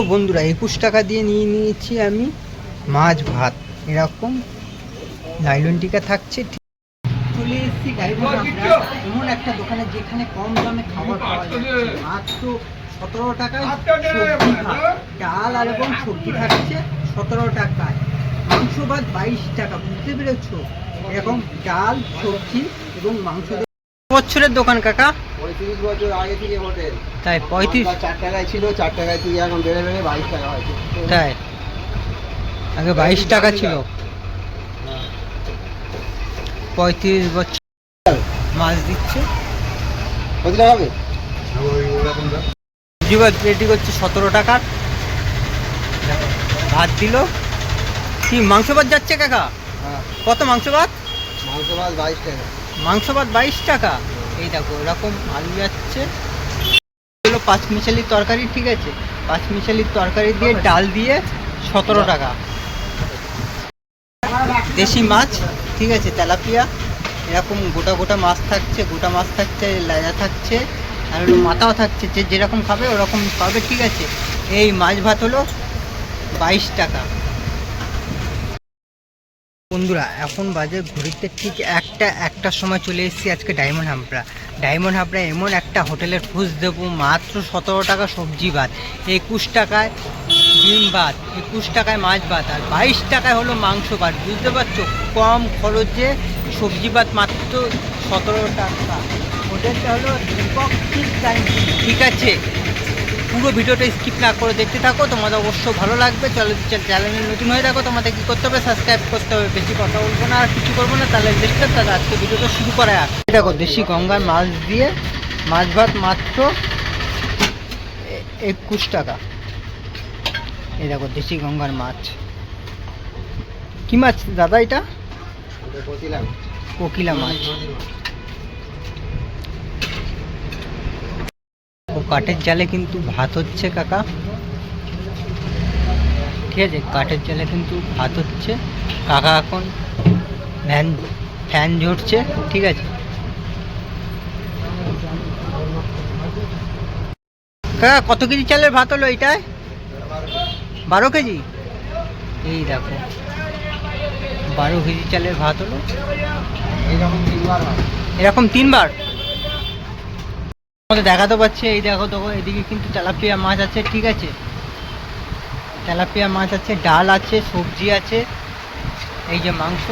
বন্ধুরা, একুশ টাকা দিয়ে নিয়ে নিয়েছি আমি মাছ, ভাত। এরকম লাইলন টিকা থাকছে। চলে এসেছি এমন একটা দোকানে যেখানে কম দামে খাবার পাওয়া যাচ্ছে মাত্র সতেরো টাকায় সবজি ডাল আর এবং সবজি থাকছে সতেরো টাকায়। মাংস ভাত বাইশ টাকা, বুঝতে পেরেছ? এরকম ডাল, সবজি এবং মাংস বছরের দোকান কাকা? পঁয়ত্রিশ বছর আগে থেকে হোটেল। তাই পঁয়ত্রিশ চার টাকায় ছিল চার টাকায় থেকে এখন বেড়ে বেড়ে বাইশ টাকা হয়েছে। তাই আগে বাইশ টাকা ছিল। পঁয়ত্রিশ বছর মাছ দিচ্ছে। কত টাকা হবে রেডি করছে সতেরো টাকার। ভাত দিল। কি মাংস ভাত যাচ্ছে কাকা? হ্যাঁ। কত মাংস ভাত? মাংস ভাত বাইশ টাকা। মাংস ভাত বাইশ টাকা? এই দেখো এরকম আলু যাচ্ছে। হলো পাঁচ মিশালির তরকারি ঠিক আছে? পাঁচ মিশালির তরকারি দিয়ে ডাল দিয়ে সতেরো টাকা। দেশি মাছ ঠিক আছে তেলাপিয়া। এরকম গোটা গোটা মাছ থাকছে গোটা মাছ থাকছে লাজা থাকছে আর হলো মাথাও থাকছে। যে যেরকম খাবে ওরকম পাবে ঠিক আছে? এই মাছ ভাত হলো বাইশ টাকা। বন্ধুরা, এখন বাজে ঘড়িতে ঠিক একটা, একটার সময় চলে এসেছি আজকে ডায়মন্ড হাবড়া ডায়মন্ড হাবড়া এমন একটা হোটেলের খোঁজ দেবো, মাত্র সতেরো টাকা সবজি ভাত একুশ টাকায় ডিম ভাত একুশ টাকায় মাছ ভাত আর বাইশ টাকায় হলো মাংস ভাত বুঝতে পারছ? কম খরচে সবজি ভাত মাত্র সতেরো টাকা। হোটেলটা হলো ঠিক আছে? পুরো ভিডিওটা স্কিপ না করে দেখতে থাকো তোমাদের অবশ্য ভালো লাগবে। চলো চ্যানেলে নতুন হয়ে থাকো তোমাদের কি করতে হবে? সাবস্ক্রাইব করতে হবে। বেশি কথা বলব না আর কিছু করব না তাহলে দেখতে তাহলে আজকে ভিডিওটা শুরু করা যাক। দেখো দেশি গঙ্গার মাছ দিয়ে মাছ ভাত মাত্র একুশ টাকা। এই দেখো দেশি গঙ্গার মাছ। কি মাছ দাদা এটা? কোকিলা মাছ। কাঠের জালে কিন্তু ভাত হচ্ছে, কাকা। ঠিক আছে, কাঠের জালে কিন্তু ভাত হচ্ছে। কাকা এখন ফ্যান ফ্যান ঝরছে, ঠিক আছে। কাকা, কত কেজি চালের ভাত হলো এইটায়? বারো কেজি? এই দেখো, বারো কেজি চালের ভাত হলো। এরকম তিনবার আমাদের দেখাতে পাচ্ছে, এই দেখো দেখো, এদিকে কিন্তু তেলাপিয়া মাছ আছে, ঠিক আছে? তেলাপিয়া মাছ আছে, ডাল আছে, সবজি আছে, এই যে মাংস।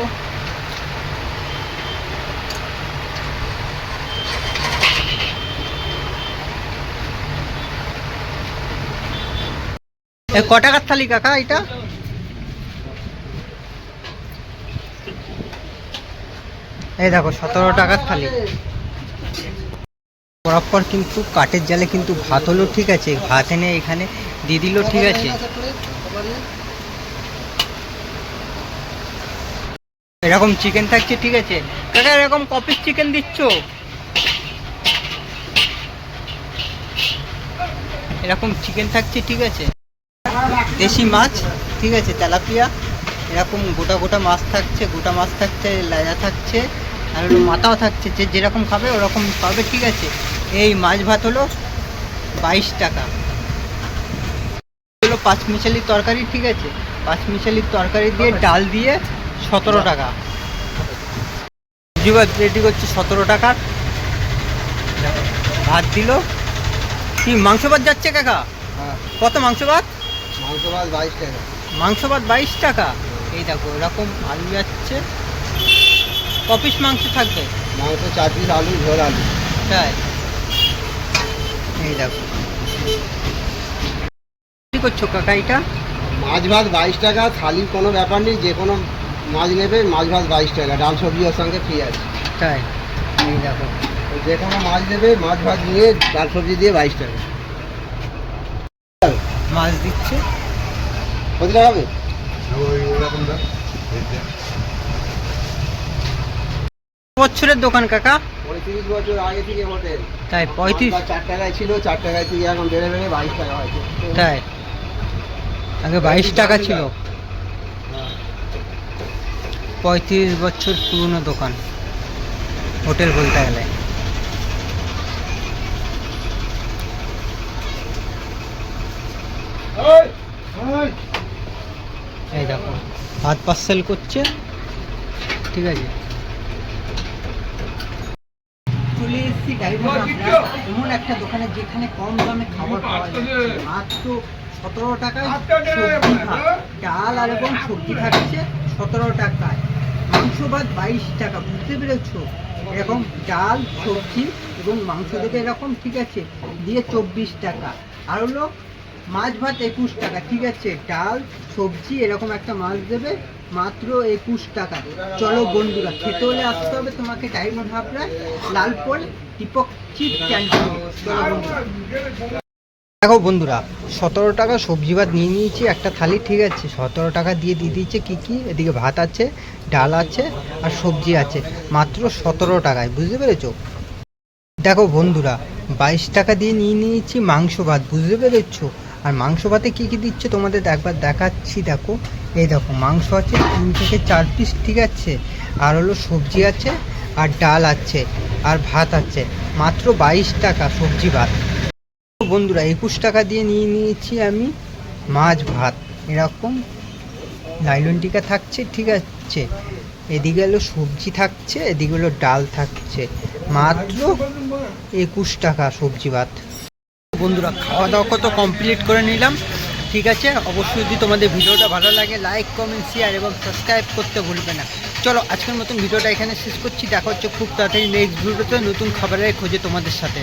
ক টাকার থালি কাকা এটা? এই দেখো, সতেরো টাকার থালি। পরপর কিন্তু কাঠের জালে কিন্তু ভাত হলো, ঠিক আছে? ভাত এনে এখানে দিয়ে দিল, ঠিক আছে? এরকম চিকেন থাকছে, ঠিক আছে? কাকা, এরকম কপিস চিকেন দিচ্ছ? এরকম চিকেন থাকছে, ঠিক আছে? দেশি মাছ, ঠিক আছে? তেলাপিয়া, এরকম গোটা গোটা মাছ থাকছে, গোটা মাছ থাকছে লাজা থাকছে। আর মাথাও থাকছে যে যেরকম খাবে ওরকম পাবে ঠিক আছে? এই মাছ ভাত হলো বাইশ টাকা। হলো পাঁচ মিশালির তরকারি ঠিক আছে? পাঁচ মিশালির তরকারি দিয়ে ডাল দিয়ে সতেরো টাকা। জিবাদ রেডি করছে সতেরো টাকার ভাত দিল। কি মাংস ভাত যাচ্ছে কাকা? হ্যাঁ। কত মাংস ভাত? মাংস ভাত বাইশ টাকা। মাংস ভাত বাইশ টাকা। এই দেখো এরকম আলু যাচ্ছে। কপিস মাংস থাকবে? মাংস চার পিস আলু ঝোল আলু। তাই? এই দেখো। কি করছ কাকা এটা? মাছ ভাত বাইশ টাকা থালির কোনো ব্যাপার নেই যে কোনো মাছ নেবে মাছ ভাত বাইশ টাকা ডাল সবজি ওর সঙ্গে ফ্রি আছে। তাই? এই দেখো। যে কোনো মাছ নেবে মাছ ভাত নিয়ে ডাল সবজি দিয়ে বাইশ টাকা। মাছ দিচ্ছে? কত টাকা হবে? বছরের দোকান কাকা। পঁয়ত্রিশ বছর আগে থেকে হোটেল। তাই পঁয়ত্রিশ চার টাকায় ছিল চার টাকায় থেকে এখন বেড়ে বেড়ে বাইশ টাকা হয়েছে। তাই। আগে বাইশ টাকা ছিল। পঁয়ত্রিশ বছর পুরনো দোকান হোটেল বলতে গেলে। এই দেখো ভাত পার্সেল করছে। ঠিক আছে। চলে এসেছি ডাইমন্ড এমন একটা দোকানে যেখানে কম দামে খাবার পাওয়া যাচ্ছে মাত্র সতেরো টাকায় সবজি ভাত ডাল আর এবং সবজি থাকছে সতেরো টাকায়। মাংস ভাত বাইশ টাকা বুঝতে পেরেছ? এরকম ডাল সবজি এবং মাংস দেবে এরকম ঠিক আছে দিয়ে চব্বিশ টাকা। আর হলো মাছ ভাত একুশ টাকা ঠিক আছে? ডাল সবজি এরকম একটা মাছ দেবে মাত্র একুশ টাকা। চলো বন্ধুরা, খেতে হলে আসতে হবে তোমাকে ডায়মন্ড হাবড়া লালপোল চলো বন্ধুরা। দেখো বন্ধুরা, সতেরো টাকা সবজি ভাত নিয়ে নিয়েছি, একটা থালি, ঠিক আছে। সতেরো টাকা দিয়ে দিয়ে দিচ্ছে কী কী? এদিকে ভাত আছে, ডাল আছে, আর সবজি আছে। মাত্র সতেরো টাকায়, বুঝতে পেরেছ? দেখো বন্ধুরা, বাইশ টাকা দিয়ে নিয়ে নিয়েছি মাংস ভাত, বুঝতে পেরেছ? আর মাংস ভাতে কী কী দিচ্ছে তোমাদের একবার দেখাচ্ছি, দেখো। এই দেখো, মাংস আছে, তিন থেকে চার পিস ঠিক আছে? আর হলো সবজি আছে, আর ডাল আছে, আর ভাত আছে। মাত্র বাইশ টাকা সবজি ভাত। বন্ধুরা, একুশ টাকা দিয়ে নিয়ে নিয়েছি আমি মাছ ভাত। এরকম লাইলন টিকা থাকছে, ঠিক আছে? এদিকে হলো সবজি থাকছে, এদিকে হলো ডাল থাকছে। মাত্র একুশ টাকা সবজি ভাত। বন্ধুরা, খাওয়া দাওয়া কত কমপ্লিট করে নিলাম? ঠিক আছে? অবশ্যই যদি তোমাদের ভিডিওটা ভালো লাগে লাইক কমেন্ট শেয়ার এবং সাবস্ক্রাইব করতে ভুলবে না। চলো, আজকের মতন ভিডিওটা এখানে শেষ করছি। দেখা হচ্ছে খুব তাড়াতাড়ি নেক্সট ভিডিওতে নতুন খাবারের খোঁজে তোমাদের সাথে।